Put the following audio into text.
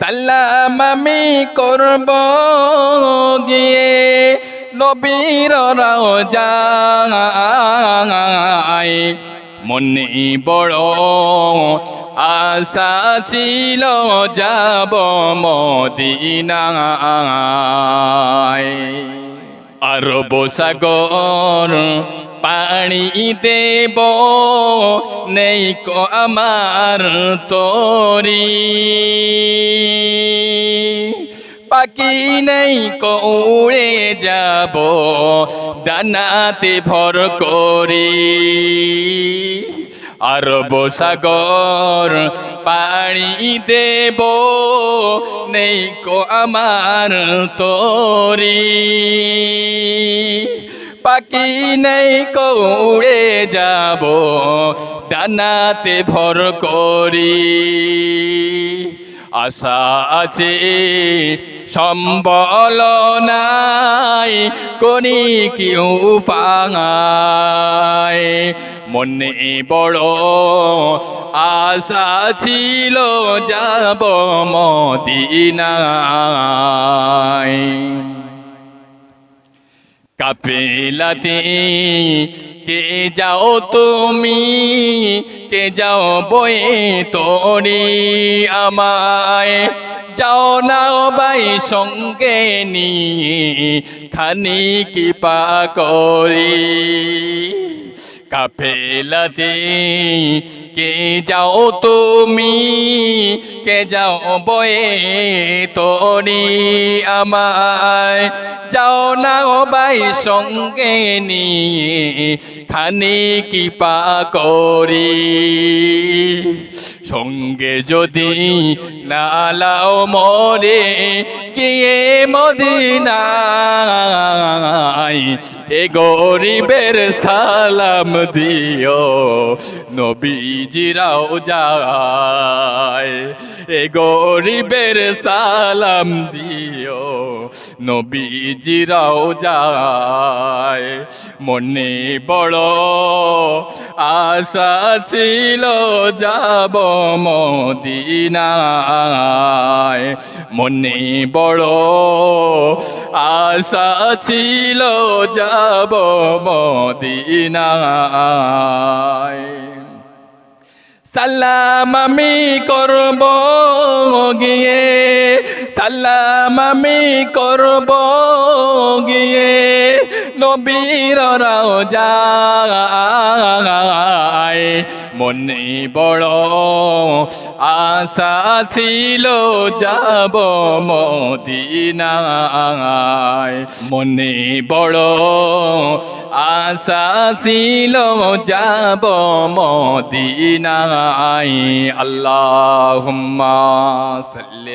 সালাম আমি করব গিয়ে নবীর যায় মনে বড় আশা ছিল যাব মদিনায়। আরব সাগর পানি দেব নেই কো আমার তরি। উড়ে যাব ডানাতে ভর করি। আরব সাগর পানি দেব নেই কো আমার তরি। পাখি নেই কৌড়ে যাব ডানাতে ভর করি। আশা আছে, সম্বল নাই, করি কি উপায় মনে বড় আশা ছিল, যাব মদিনায়। কাপেলাতে কে যাও তুমি? কে যাও বই তোরি আমায়? যাও না বাই সঙ্গে নিয়ে খানি কৃপা করি। কাফেলাতে, কে যাও তুমি, কে যাও বয়ে তোরি আমায়। যাও না বাই সঙ্গে নিয়ে খানি কি পা করি। সঙ্গে যদি নালাও মরে গিয়ে মদিনায় এ গরিবের সালাম দিও নবীজিরাও যায়। এ গরিবের সালাম দিও, নবীজিরাও যায়। মনে বড় আশা ছিল যাব মদিনায়। মনে বড় আশা ছিল যাব মদিনায়। সালাম আমি করব গিয়ে। সালাম আমি করব গিয়ে নবীর যায় মনে বড় আশা ছিল যাব মদিনায়। মনে বড় আশা ছিল যাব মদিনায়। আল্লাহুম্মা সাল্লি